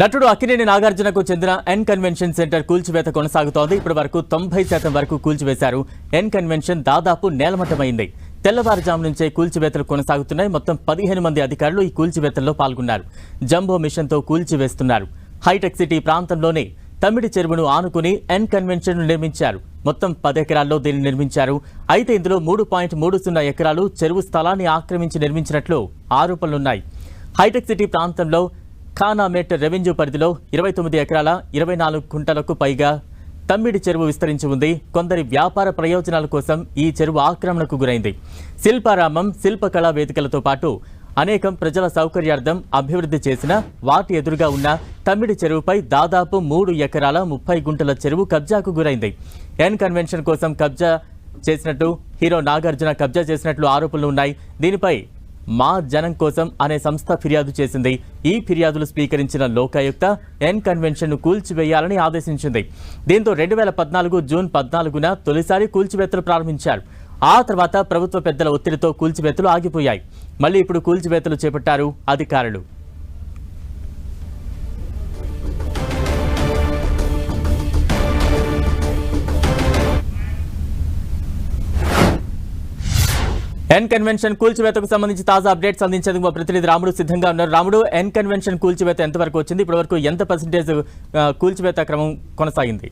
నటుడు అక్కినేని నాగార్జునకు చెందిన N convention centre కూల్చివేత కొనసాగుతోంది. ఇప్పటి వరకు తొంభై శాతం వరకు కూల్చివేశారు. ఎన్ కన్వెన్షన్ దాదాపు నేలమట్టమైంది. తెల్లవారుజాము నుంచే కూల్చివేతలు కొనసాగుతున్నాయి. మొత్తం పదిహేను మంది అధికారులు ఈ కూల్చివేతల్లో పాల్గొన్నారు. జంబో మిషన్తో కూల్చివేస్తున్నారు. హైటెక్ సిటీ ప్రాంతంలోనే తమ్మిడి చెరువును ఆనుకుని ఎన్ కన్వెన్షన్ నిర్మించారు. మొత్తం పది ఎకరాల్లో దీన్ని నిర్మించారు. అయితే ఇందులో మూడు పాయింట్ మూడు సున్నా ఎకరాలు చెరువు స్థలాన్ని ఆక్రమించి నిర్మించినట్లు ఆరోపణలున్నాయి. హైటెక్ సిటీ ప్రాంతంలో ఖానామేట్ రెవెన్యూ పరిధిలో ఇరవై తొమ్మిది ఎకరాల ఇరవై నాలుగు కుంటలకు పైగా తమ్మిడి చెరువు విస్తరించి ఉంది. కొందరి వ్యాపార ప్రయోజనాల కోసం ఈ చెరువు ఆక్రమణకు గురైంది. శిల్పారామం శిల్పకళా వేదికలతో పాటు అనేకం ప్రజల సౌకర్యార్థం అభివృద్ధి చేసిన వాటి ఎదురుగా ఉన్న తమ్మిడి చెరువుపై దాదాపు మూడు ఎకరాల ముప్పై గుంటల చెరువు కబ్జాకు గురైంది. ఎన్ కన్వెన్షన్ కోసం కబ్జా చేసినట్టు హీరో నాగార్జున కబ్జా చేసినట్లు ఆరోపణలు ఉన్నాయి. దీనిపై మా జనం కోసం అనే సంస్థ ఫిర్యాదు చేసింది. ఈ ఫిర్యాదులు స్వీకరించిన లోకాయుక్త ఎన్ కన్వెన్షన్ను కూల్చివేయాలని ఆదేశించింది. దీంతో రెండు వేల పద్నాలుగు జూన్ పద్నాలుగున తొలిసారి కూల్చివేతలు ప్రారంభించారు. ఆ తర్వాత ప్రభుత్వ పెద్దల ఒత్తిడితో కూల్చివేతలు ఆగిపోయాయి. మళ్ళీ ఇప్పుడు కూల్చివేతలు చేపట్టారు అధికారులు. ఎన్ కన్వెన్షన్ కూల్చివేతకు సంబంధించి తాజా అప్డేట్స్ అందించేందుకు మా ప్రతినిధి రాముడు సిద్ధంగా ఉన్నారు. రాముడు ఎన్ కన్వెన్షన్ కూల్చివేత ఎంతవరకు వచ్చింది? ఇప్పటివరకు ఎంత పర్సంటేజ్ కూల్చివేత క్రమం కొనసాగింది?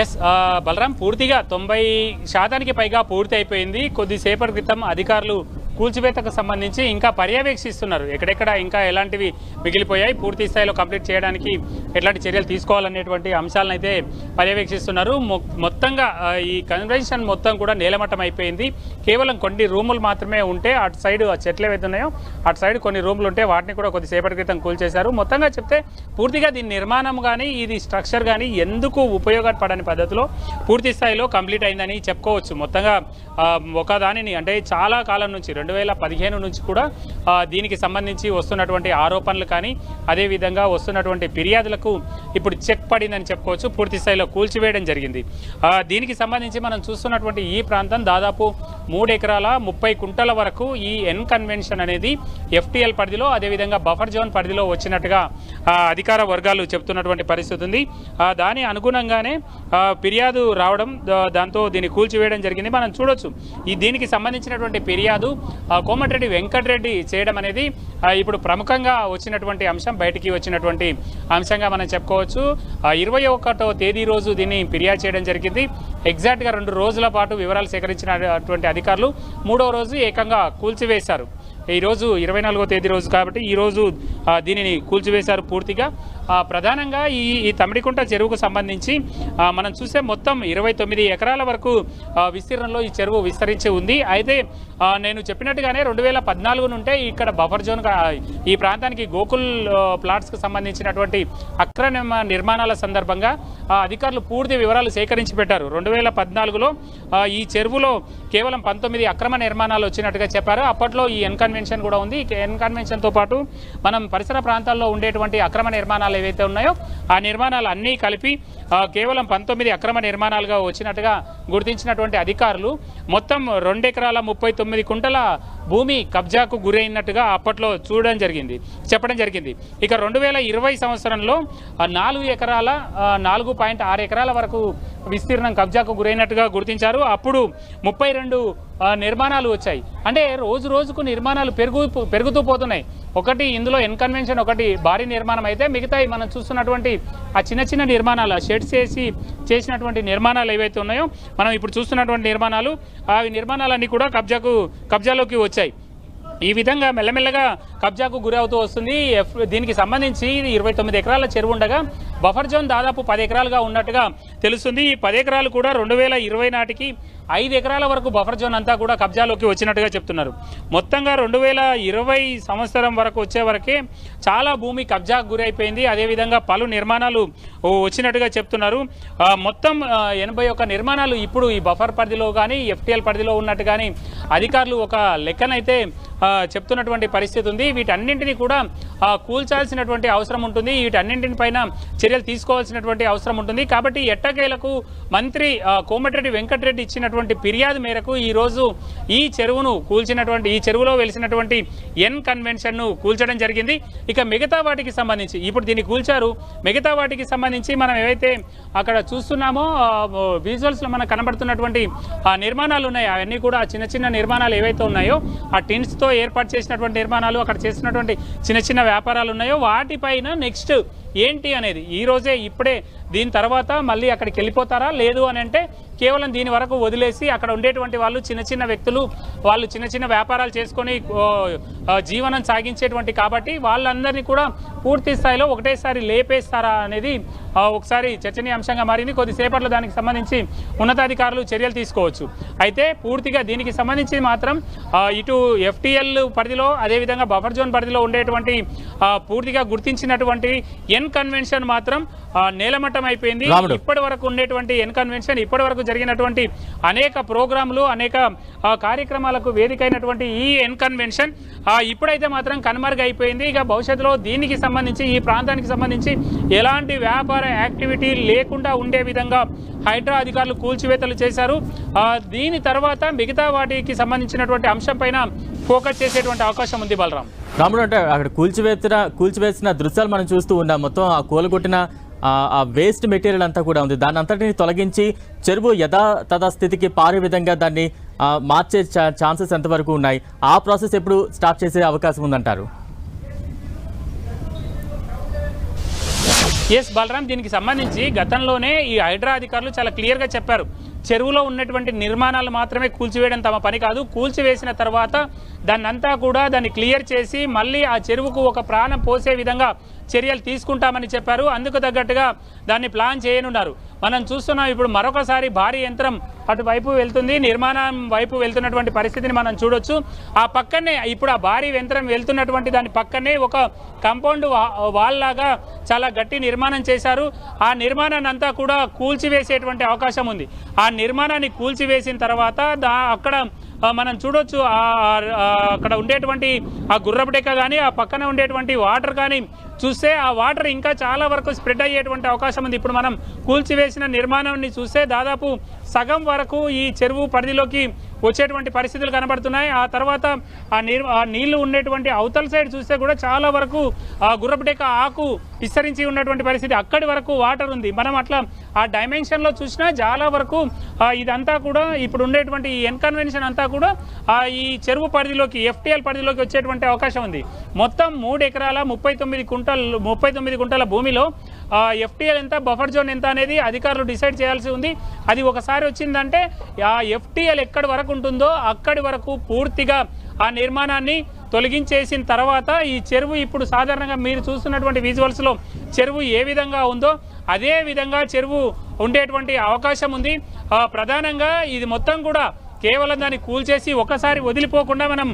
ఎస్ బలరాం పూర్తిగా తొంభై శాతానికి పైగా పూర్తి అయిపోయింది కొద్దిసేపటి క్రితం అధికారులు కూల్చివేతకు సంబంధించి ఇంకా పర్యవేక్షిస్తున్నారు. ఎక్కడెక్కడ ఇంకా ఎలాంటివి మిగిలిపోయాయి పూర్తి స్థాయిలో కంప్లీట్ చేయడానికి ఎట్లాంటి చర్యలు తీసుకోవాలనేటువంటి అంశాలను అయితే పర్యవేక్షిస్తున్నారు. మొ- మొత్తంగా ఈ కన్వెన్షన్ మొత్తం కూడా నేలమట్టం అయిపోయింది. కేవలం కొన్ని రూములు మాత్రమే ఉంటే అటు సైడ్ చెట్లు ఏవైతున్నాయో అటు సైడ్ కొన్ని రూములు ఉంటే వాటిని కూడా కొద్దిసేపటి క్రితం కూల్చేశారు. మొత్తంగా చెప్తే పూర్తిగా దీని నిర్మాణం కానీ ఇది స్ట్రక్చర్ కానీ ఎందుకు ఉపయోగపడని పద్ధతిలో పూర్తి స్థాయిలో కంప్లీట్ అయిందని చెప్పుకోవచ్చు. మొత్తంగా ఒకదానిని ఒక దానిని అంటే చాలా కాలం నుంచి రెండు రెండు వేల పదిహేను నుంచి కూడా దీనికి సంబంధించి వస్తున్నటువంటి ఆరోపణలు కానీ అదేవిధంగా వస్తున్నటువంటి ఫిర్యాదులకు ఇప్పుడు చెక్ పడిందని చెప్పుకోవచ్చు పూర్తి స్థాయిలో కూల్చివేయడం జరిగింది. దీనికి సంబంధించి మనం చూస్తున్నటువంటి ఈ ప్రాంతం దాదాపు మూడు ఎకరాల ముప్పై కుంటల వరకు ఈ ఎన్ కన్వెన్షన్ అనేది ఎఫ్టీఎల్ పరిధిలో అదేవిధంగా బఫర్ జోన్ పరిధిలో వచ్చినట్టుగా అధికార వర్గాలు చెప్తున్నటువంటి పరిస్థితి ఉంది. దాని అనుగుణంగానే ఫిర్యాదు రావడం దాంతో దీన్ని కూల్చివేయడం జరిగింది. మనం చూడొచ్చు. ఈ దీనికి సంబంధించినటువంటి ఫిర్యాదు కోమటిరెడ్డి వెంకటరెడ్డి చేయడం అనేది ఇప్పుడు ప్రముఖంగా వచ్చినటువంటి అంశం బయటికి వచ్చినటువంటి అంశంగా మనం చెప్పుకోవచ్చు. ఇరవై ఒకటో తేదీ రోజు దీన్ని ఫిర్యాదు చేయడం జరిగింది. ఎగ్జాక్ట్గా రెండు రోజుల పాటు వివరాలు సేకరించినటువంటి అధికారులు మూడో రోజు ఏకంగా కూల్చివేశారు. ఈరోజు ఇరవై నాలుగో తేదీ రోజు కాబట్టి ఈ రోజు దీనిని కూల్చివేశారు పూర్తిగా. ప్రధానంగా ఈ ఈ తమిడికుంట చెరువుకు సంబంధించి మనం చూసే మొత్తం ఇరవై తొమ్మిది ఎకరాల వరకు విస్తీర్ణంలో ఈ చెరువు విస్తరించి ఉంది. అయితే నేను చెప్పినట్టుగానే రెండు వేల పద్నాలుగు నుంటే ఇక్కడ బఫర్ జోన్ ఈ ప్రాంతానికి గోకుల్ ప్లాట్స్కి సంబంధించినటువంటి అక్రమ నిర్మాణాల సందర్భంగా అధికారులు పూర్తి వివరాలు సేకరించి పెట్టారు. రెండు వేల పద్నాలుగులో ఈ చెరువులో కేవలం పంతొమ్మిది అక్రమ నిర్మాణాలు వచ్చినట్టుగా చెప్పారు. అప్పట్లో ఈ ఎన్కన్వెన్షన్ కూడా ఉంది. ఈ పాటు మనం పరిసర ప్రాంతాల్లో ఉండేటువంటి అక్రమ నిర్మాణాలు ఏవైతే ఉన్నాయో ఆ నిర్మాణాలు అన్నీ కలిపి కేవలం పంతొమ్మిది అక్రమ నిర్మాణాలుగా వచ్చినట్టుగా గుర్తించినటువంటి అధికారులు మొత్తం రెండు ఎకరాల ముప్పై తొమ్మిది కుంటల భూమి కబ్జాకు గురైనట్టుగా అప్పట్లో చూడడం జరిగింది చెప్పడం జరిగింది. ఇక రెండు వేల ఇరవై సంవత్సరంలో నాలుగు ఎకరాల నాలుగు పాయింట్ ఆరు ఎకరాల వరకు విస్తీర్ణం కబ్జాకు గురైనట్టుగా గుర్తించారు. అప్పుడు ముప్పై రెండు నిర్మాణాలు వచ్చాయి. అంటే రోజు రోజుకు నిర్మాణాలు పెరుగు పెరుగుతూ పోతున్నాయి. ఒకటి ఇందులో ఎన్కన్వెన్షన్ ఒకటి భారీ నిర్మాణం అయితే మిగతాయి మనం చూస్తున్నటువంటి ఆ చిన్న చిన్న నిర్మాణాలు షెడ్స్ వేసి చేసినటువంటి నిర్మాణాలు ఏవైతే ఉన్నాయో మనం ఇప్పుడు చూస్తున్నటువంటి నిర్మాణాలు ఆ నిర్మాణాలన్నీ కూడా కబ్జాకు కబ్జాలోకి వచ్చాయి. ఈ విధంగా మెల్లమెల్లగా కబ్జాకు గురవుతూ వస్తుంది. ఎఫ్ దీనికి సంబంధించి ఇది ఇరవై తొమ్మిది ఎకరాల చెరువు ఉండగా బఫర్ జోన్ దాదాపు పది ఎకరాలుగా ఉన్నట్టుగా తెలుస్తుంది. ఈ పది ఎకరాలు కూడా రెండు వేల ఇరవై నాటికి ఐదు ఎకరాల వరకు బఫర్ జోన్ అంతా కూడా కబ్జాలోకి వచ్చినట్టుగా చెప్తున్నారు. మొత్తంగా రెండు వేల ఇరవై సంవత్సరం వరకు వచ్చే వరకే చాలా భూమి కబ్జాకు గురైపోయింది. అదేవిధంగా పలు నిర్మాణాలు వచ్చినట్టుగా చెప్తున్నారు. మొత్తం ఎనభై ఒక్క నిర్మాణాలు ఇప్పుడు ఈ బఫర్ పరిధిలో కానీ ఎఫ్టీఎల్ పరిధిలో ఉన్నట్టు కానీ అధికారులు ఒక లెక్కనైతే చెప్తున్నటువంటి పరిస్థితి ఉంది. వీటన్నింటినీ కూడా కూల్చాల్సినటువంటి అవసరం ఉంటుంది. వీటన్నింటిని పైన చర్యలు తీసుకోవాల్సినటువంటి అవసరం ఉంటుంది. కాబట్టి ఎట్టకేలకు మంత్రి కోమటిరెడ్డి వెంకటరెడ్డి ఇచ్చినటువంటి ఫిర్యాదు మేరకు ఈరోజు ఈ చెరువును కూల్చినటువంటి ఈ చెరువులో వెలిసినటువంటి ఎన్ కన్వెన్షన్ను కూల్చడం జరిగింది. ఇక మిగతా వాటికి సంబంధించి ఇప్పుడు దీన్ని కూల్చారు. మిగతా వాటికి సంబంధించి మనం ఏవైతే అక్కడ చూస్తున్నామో విజువల్స్లో మనకు కనబడుతున్నటువంటి ఆ నిర్మాణాలు ఉన్నాయి. అవన్నీ కూడా చిన్న చిన్న నిర్మాణాలు ఏవైతే ఉన్నాయో ఆ టిన్స్తో ఏర్పాటు చేసినటువంటి నిర్మాణాలు అక్కడ చేస్తున్నటువంటి చిన్న చిన్న వ్యాపారాలు ఉన్నాయో వాటిపైన నెక్స్ట్ ఏంటి అనేది ఈరోజే ఇప్పుడే దీని తర్వాత మళ్ళీ అక్కడికి వెళ్ళిపోతారా? లేదు అని అంటే కేవలం దీని వరకు వదిలేసి అక్కడ ఉండేటువంటి వాళ్ళు చిన్న చిన్న వ్యక్తులు వాళ్ళు చిన్న చిన్న వ్యాపారాలు చేసుకొని జీవనం సాగించేటువంటి కాబట్టి వాళ్ళందరినీ కూడా పూర్తి స్థాయిలో ఒకటేసారి లేపేస్తారా అనేది ఒకసారి చర్చనీయాంశంగా మారింది. కొద్దిసేపట్లో దానికి సంబంధించి ఉన్నతాధికారులు చర్యలు తీసుకోవచ్చు. అయితే పూర్తిగా దీనికి సంబంధించి మాత్రం ఇటు ఎఫ్టీఎల్ పరిధిలో అదేవిధంగా బఫర్ జోన్ పరిధిలో ఉండేటువంటి పూర్తిగా గుర్తించినటువంటి ఎన్ కన్వెన్షన్ మాత్రం నేలమట్ట అయిపోయింది. ఇప్పటి వరకు ఉండేటువంటి ఎన్ కన్వెన్షన్ ఇప్పటి వరకు జరిగినటువంటి అనేక ప్రోగ్రాంలు అనేక కార్యక్రమాలకు వేదికైనటువంటి ఈ ఎన్ కన్వెన్షన్ ఆ, ఇప్పుడైతే మాత్రం కనుమరుగైపోయింది. ఇక భవిష్యత్తులో దీనికి సంబంధించి ఈ ప్రాంతానికి సంబంధించి ఎలాంటి వ్యాపార యాక్టివిటీ లేకుండా ఉండే విధంగా హైడ్రా అధికారులు కూల్చివేతలు చేశారు. ఆ, దీని తర్వాత మిగతా వాటికి సంబంధించినటువంటి అంశం పైన ఫోకస్ చేసేటువంటి అవకాశం ఉంది బలరాం. రాముడు అంటే అక్కడ కూల్చివేసిన కూల్చివేసిన దృశ్యాలు మనం చూస్తూ ఉన్నాం. మొత్తం ఆ కూలగొట్టిన ఆ వేస్ట్ మెటీరియల్ అంతా కూడా ఉంది. దాన్ని అంతటిని తొలగించి చెరువు యథా తథా స్థితికి పారే విధంగా దాన్ని మార్చే ఛాన్సెస్ ఎంతవరకు ఉన్నాయి? ఆ ప్రాసెస్ ఎప్పుడు స్టార్ట్ చేసే అవకాశం ఉందంటారు? ఎస్ బలరాం దీనికి సంబంధించి గతంలోనే ఈ హైడ్రా అధికారులు చాలా క్లియర్గా చెప్పారు. చెరువులో ఉన్నటువంటి నిర్మాణాలు మాత్రమే కూల్చివేయడం తమ పని కాదు. కూల్చివేసిన తర్వాత దాన్నంతా కూడా దాన్ని క్లియర్ చేసి మళ్ళీ ఆ చెరువుకు ఒక ప్రాణం పోసే విధంగా చర్యలు తీసుకుంటామని చెప్పారు. అందుకు తగ్గట్టుగా దాన్ని ప్లాన్ చేయనున్నారు. మనం చూస్తున్నాం ఇప్పుడు మరొకసారి భారీ యంత్రం అటువైపు వెళ్తుంది నిర్మాణం వైపు వెళ్తున్నటువంటి పరిస్థితిని మనం చూడొచ్చు. ఆ పక్కనే ఇప్పుడు ఆ భారీ యంత్రం వెళ్తున్నటువంటి దాని పక్కనే ఒక కంపౌండ్ వాల్ లాగా చాలా గట్టి నిర్మాణం చేశారు. ఆ నిర్మాణాన్ని అంతా కూడా కూల్చివేసేటువంటి అవకాశం ఉంది. ఆ నిర్మాణాన్ని కూల్చివేసిన తర్వాత అక్కడ మనం చూడొచ్చు ఆ అక్కడ ఉండేటువంటి ఆ గుర్రపు డెక్క కానీ ఆ పక్కన ఉండేటువంటి వాటర్ కానీ చూస్తే ఆ వాటర్ ఇంకా చాలా వరకు స్ప్రెడ్ అయ్యేటువంటి అవకాశం ఉంది. ఇప్పుడు మనం కూల్చివేసిన నిర్మాణాన్ని చూస్తే దాదాపు సగం వరకు ఈ చెరువు పరిధిలోకి వచ్చేటువంటి పరిస్థితులు కనబడుతున్నాయి. ఆ తర్వాత ఆ నీరు ఆ నీళ్ళు ఉండేటువంటి అవతల సైడ్ చూస్తే కూడా చాలా వరకు ఆ గుర్రపుటెక్క ఆకు విస్తరించి ఉన్నటువంటి పరిస్థితి. అక్కడి వరకు వాటర్ ఉంది. మనం అట్లా ఆ డైమెన్షన్లో చూసినా చాలా వరకు ఇదంతా కూడా ఇప్పుడు ఉండేటువంటి ఈ ఎన్కన్వెన్షన్ అంతా కూడా ఈ చెరువు పరిధిలోకి ఎఫ్టీఎల్ పరిధిలోకి వచ్చేటువంటి అవకాశం ఉంది. మొత్తం మూడు ఎకరాల ముప్పై తొమ్మిది కుంటలు ముప్పై తొమ్మిది కుంటల భూమిలో ఎఫ్టీఎల్ ఎంత బఫర్ జోన్ ఎంత అనేది అధికారులు డిసైడ్ చేయాల్సి ఉంది. అది ఒకసారి వచ్చిందంటే ఆ ఎఫ్టీఎల్ ఎక్కడి వరకు ఉంటుందో అక్కడి వరకు పూర్తిగా ఆ నిర్మాణాన్ని తొలగించేసిన తర్వాత ఈ చెరువు ఇప్పుడు సాధారణంగా మీరు చూస్తున్నటువంటి విజువల్స్లో చెరువు ఏ విధంగా ఉందో అదే విధంగా చెరువు ఉండేటువంటి అవకాశం ఉంది. ప్రధానంగా ఇది మొత్తం కూడా కేవలం దాన్ని కూల్చేసి ఒకసారి వదిలిపోకుండా మనం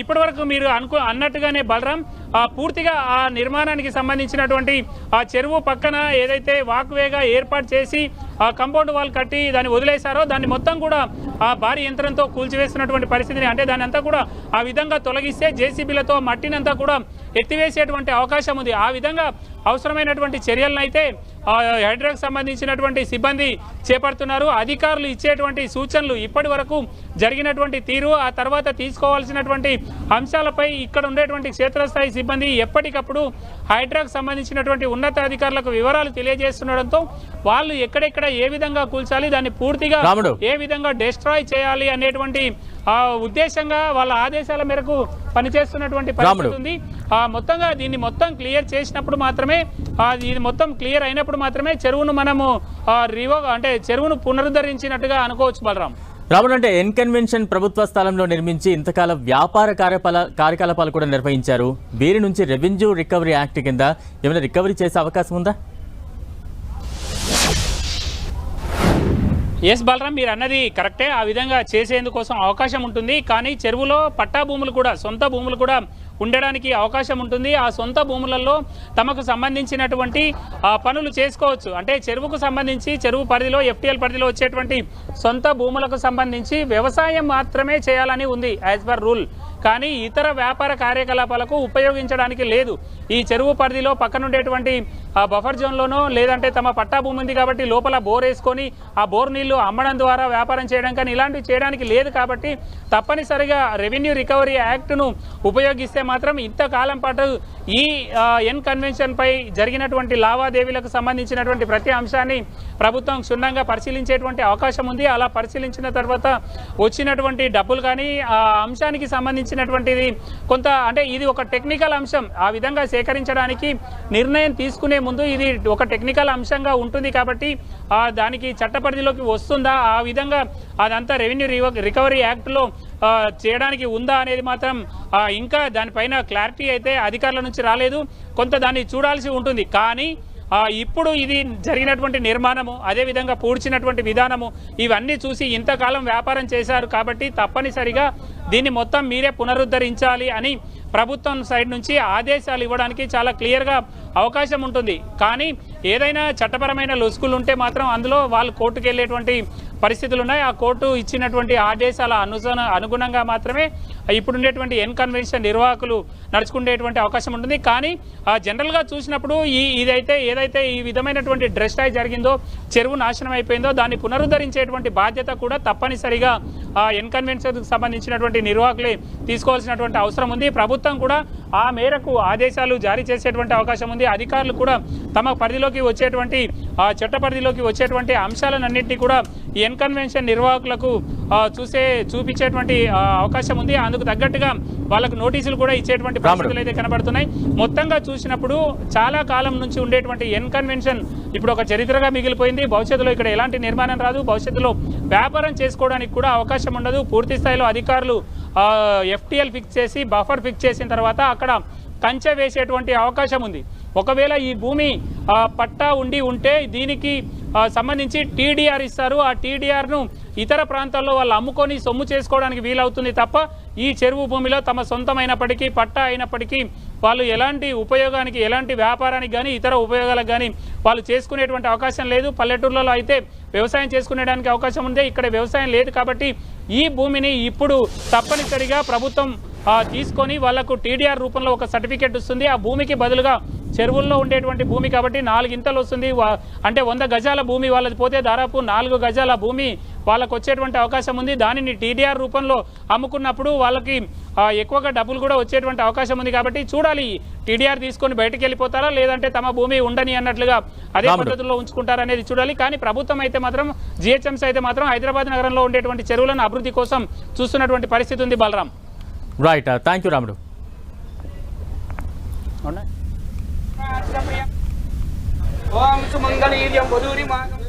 ఇప్పటివరకు మీరు అనుకో అన్నట్టుగానే బలరాం ఆ, పూర్తిగా ఆ నిర్మాణానికి సంబంధించినటువంటి ఆ చెరువు పక్కన ఏదైతే వాక్వేగా ఏర్పాటు చేసి ఆ కంపౌండ్ వాల్ కట్టి దాన్ని వదిలేశారో దాన్ని మొత్తం కూడా ఆ భారీ యంత్రంతో కూల్చివేస్తున్నటువంటి పరిస్థితిని అంటే దాన్ని అంతా కూడా ఆ విధంగా తొలగిస్తే జేసీబీలతో మట్టినంతా కూడా ఎత్తివేసేటువంటి అవకాశం ఉంది ఆ విధంగా అవసరమైనటువంటి చర్యలను అయితే హైడ్రాకు సంబంధించినటువంటి సిబ్బంది చేపడుతున్నారు అధికారులు ఇచ్చేటువంటి సూచనలు ఇప్పటి వరకు జరిగినటువంటి తీరు ఆ తర్వాత తీసుకోవాల్సినటువంటి అంశాలపై ఇక్కడ ఉండేటువంటి క్షేత్రస్థాయి సిబ్బంది ఎప్పటికప్పుడు హైడ్రాకు సంబంధించినటువంటి ఉన్నతాధికారులకు వివరాలు తెలియజేస్తుండడంతో వాళ్ళు ఎక్కడెక్కడ ఏ విధంగా కూల్చాలి దాన్ని పూర్తిగా. ఏ విధంగా డిస్ట్రాయ్ చేయాలి అనేటువంటి ఆ ఉద్దేశంగా వాళ్ళ ఆదేశాల మేరకు పనిచేస్తున్నటువంటి పరిస్థితి ఉంది. ఆ మొత్తంగా దీన్ని మొత్తం క్లియర్ చేసినప్పుడు మాత్రమే ఇది మొత్తం క్లియర్ అయినప్పుడు మాత్రమే చెరువును మనము రివో అంటే చెరువును పునరుద్ధరించినట్టుగా అనుకోవచ్చు బలరాం. రాముడు అంటే ఎన్కన్వెన్షన్ ప్రభుత్వ స్థలంలో నిర్మించి ఇంతకాలం వ్యాపార కార్యపాల కార్యకలాపాలు కూడా నిర్వహించారు. వీరి నుంచి రెవెన్యూ రికవరీ యాక్ట్ కింద ఏమైనా రికవరీ చేసే అవకాశం ఉందా? ఎస్ బలరాం మీరు అన్నది కరెక్టే ఆ విధంగా చేసేందుకోసం అవకాశం ఉంటుంది. కానీ చెరువులో పట్టా భూములు కూడా సొంత భూములు కూడా ఉండడానికి అవకాశం ఉంటుంది. ఆ సొంత భూములలో తమకు సంబంధించినటువంటి పనులు చేసుకోవచ్చు. అంటే చెరువుకు సంబంధించి చెరువు పరిధిలో ఎఫ్టీఎల్ పరిధిలో వచ్చేటువంటి సొంత భూములకు సంబంధించి వ్యవసాయం మాత్రమే చేయాలని ఉంది యాజ్ పర్ రూల్ కానీ ఇతర వ్యాపార కార్యకలాపాలకు ఉపయోగించడానికి లేదు. ఈ చెరువు పరిధిలో పక్కనుండేటువంటి ఆ బఫర్ జోన్లోనో లేదంటే తమ పట్టా భూమి ఉంది కాబట్టి లోపల బోర్ వేసుకొని ఆ బోర్ నీళ్ళు అమ్మడం ద్వారా వ్యాపారం చేయడం కానీ ఇలాంటివి చేయడానికి లేదు కాబట్టి తప్పనిసరిగా రెవెన్యూ రికవరీ యాక్ట్ను ఉపయోగిస్తే మాత్రం ఇంతకాలం పాటు ఈ ఎన్ కన్వెన్షన్పై జరిగినటువంటి లావాదేవీలకు సంబంధించినటువంటి ప్రతి అంశాన్ని ప్రభుత్వం క్షుణ్ణంగా పరిశీలించేటువంటి అవకాశం ఉంది. అలా పరిశీలించిన తర్వాత వచ్చినటువంటి డబ్బులు కానీ ఆ అంశానికి సంబంధించినటువంటిది కొంత అంటే ఇది ఒక టెక్నికల్ అంశం. ఆ విధంగా సేకరించడానికి నిర్ణయం తీసుకునే ముందు ఇది ఒక టెక్నికల్ అంశంగా ఉంటుంది కాబట్టి దానికి చట్ట పరిధిలోకి వస్తుందా? ఆ విధంగా అదంతా రెవెన్యూ రికవరీ యాక్ట్లో చేయడానికి ఉందా అనేది మాత్రం ఇంకా దానిపైన క్లారిటీ అయితే అధికారుల నుంచి రాలేదు. కొంత దాన్ని చూడాల్సి ఉంటుంది. కానీ ఇప్పుడు ఇది జరిగినటువంటి నిర్మాణము అదేవిధంగా పూడ్చినటువంటి విధానము ఇవన్నీ చూసి ఇంతకాలం వ్యాపారం చేశారు కాబట్టి తప్పనిసరిగా దీన్ని మొత్తం మీరే పునరుద్ధరించాలి అని ప్రభుత్వం సైడ్ నుంచి ఆదేశాలు ఇవ్వడానికి చాలా క్లియర్గా అవకాశం ఉంటుంది. కానీ ఏదైనా చట్టపరమైన లొసుకులు ఉంటే మాత్రం అందులో వాళ్ళు కోర్టుకు వెళ్ళేటువంటి పరిస్థితులు ఉన్నాయి ఆ కోర్టు ఇచ్చినటువంటి ఆదేశాల అనుసరణ అనుగుణంగా మాత్రమే ఇప్పుడుండేటువంటి ఎన్ కన్వెన్షన్ నిర్వాహకులు నడుచుకునేటువంటి అవకాశం ఉంటుంది. కానీ ఆ, జనరల్గా చూసినప్పుడు ఈ ఇదైతే ఏదైతే ఈ విధమైనటువంటి డ్రెస్టాయ్ జరిగిందో చెరువు నాశనం అయిపోయిందో దాన్ని పునరుద్ధరించేటువంటి బాధ్యత కూడా తప్పనిసరిగా ఆ ఎన్ కన్వెన్షన్కి సంబంధించినటువంటి నిర్వాహకులే తీసుకోవాల్సినటువంటి అవసరం ఉంది. ప్రభుత్వం కూడా ఆ మేరకు ఆదేశాలు జారీ చేసేటువంటి అవకాశం ఉంది. అధికారులు కూడా తమ పరిధిలోకి వచ్చేటువంటి ఆ చట్ట పరిధిలోకి వచ్చేటువంటి అంశాలన్నింటినీ కూడా ఈ ఎన్ కన్వెన్షన్ నిర్వాహకులకు చూసే చూపించేటువంటి అవకాశం ఉంది. అందుకు తగ్గట్టుగా వాళ్ళకు నోటీసులు కూడా ఇచ్చేటువంటి పరిస్థితులు అయితే కనబడుతున్నాయి. మొత్తంగా చూసినప్పుడు చాలా కాలం నుంచి ఉండేటువంటి ఎన్ కన్వెన్షన్ ఇప్పుడు ఒక చరిత్రగా మిగిలిపోయింది. భవిష్యత్తులో ఇక్కడ ఎలాంటి నిర్మాణం రాదు. భవిష్యత్తులో వ్యాపారం చేసుకోవడానికి కూడా అవకాశం ఉండదు. పూర్తి స్థాయిలో అధికారులు ఎఫ్టీఎల్ ఫిక్స్ చేసి బఫర్ ఫిక్స్ చేసిన తర్వాత అక్కడ కంచె వేసేటువంటి అవకాశం ఉంది. ఒకవేళ ఈ భూమి పట్టా ఉండి ఉంటే దీనికి సంబంధించి టీడీఆర్ ఇస్తారు. ఆ టీడీఆర్ను ఇతర ప్రాంతాల్లో వాళ్ళు అమ్ముకొని సొమ్ము చేసుకోవడానికి వీలవుతుంది తప్ప ఈ చెరువు భూమిలో తమ సొంతమైనప్పటికీ పట్టా అయినప్పటికీ వాళ్ళు ఎలాంటి ఉపయోగానికి ఎలాంటి వ్యాపారానికి కానీ ఇతర ఉపయోగాలకు కానీ వాళ్ళు చేసుకునేటువంటి అవకాశం లేదు. పల్లెటూర్లలో అయితే వ్యవసాయం చేసుకునేడానికి అవకాశం ఉంది. ఇక్కడ వ్యవసాయం లేదు కాబట్టి ఈ భూమిని ఇప్పుడు తప్పనిసరిగా ప్రభుత్వం తీసుకొని వాళ్ళకు టీడీఆర్ రూపంలో ఒక సర్టిఫికేట్ వస్తుంది ఆ భూమికి బదులుగా చెరువుల్లో ఉండేటువంటి భూమి కాబట్టి నాలుగింతలు వస్తుంది. అంటే వంద గజాల భూమి వాళ్ళది పోతే దాదాపు నాలుగు గజాల భూమి వాళ్ళకు వచ్చేటువంటి అవకాశం ఉంది. దానిని టీడీఆర్ రూపంలో అమ్ముకున్నప్పుడు వాళ్ళకి ఎక్కువగా డబ్బులు కూడా వచ్చేటువంటి అవకాశం ఉంది కాబట్టి చూడాలి. టీడీఆర్ తీసుకొని బయటకు వెళ్ళిపోతారా? లేదంటే తమ భూమి ఉండని అన్నట్లుగా అదే. పద్ధతుల్లో ఉంచుకుంటారనేది చూడాలి. కానీ ప్రభుత్వం అయితే మాత్రం జిహెచ్ఎంసీ అయితే మాత్రం హైదరాబాద్ నగరంలో ఉండేటువంటి చెరువులను అభివృద్ధి కోసం చూస్తున్నటువంటి పరిస్థితి ఉంది బలరాం. రైట్ థ్యాంక్ యూ రాముడు. ઓમ સુમંગલ ઈર્યમ વધુરી માં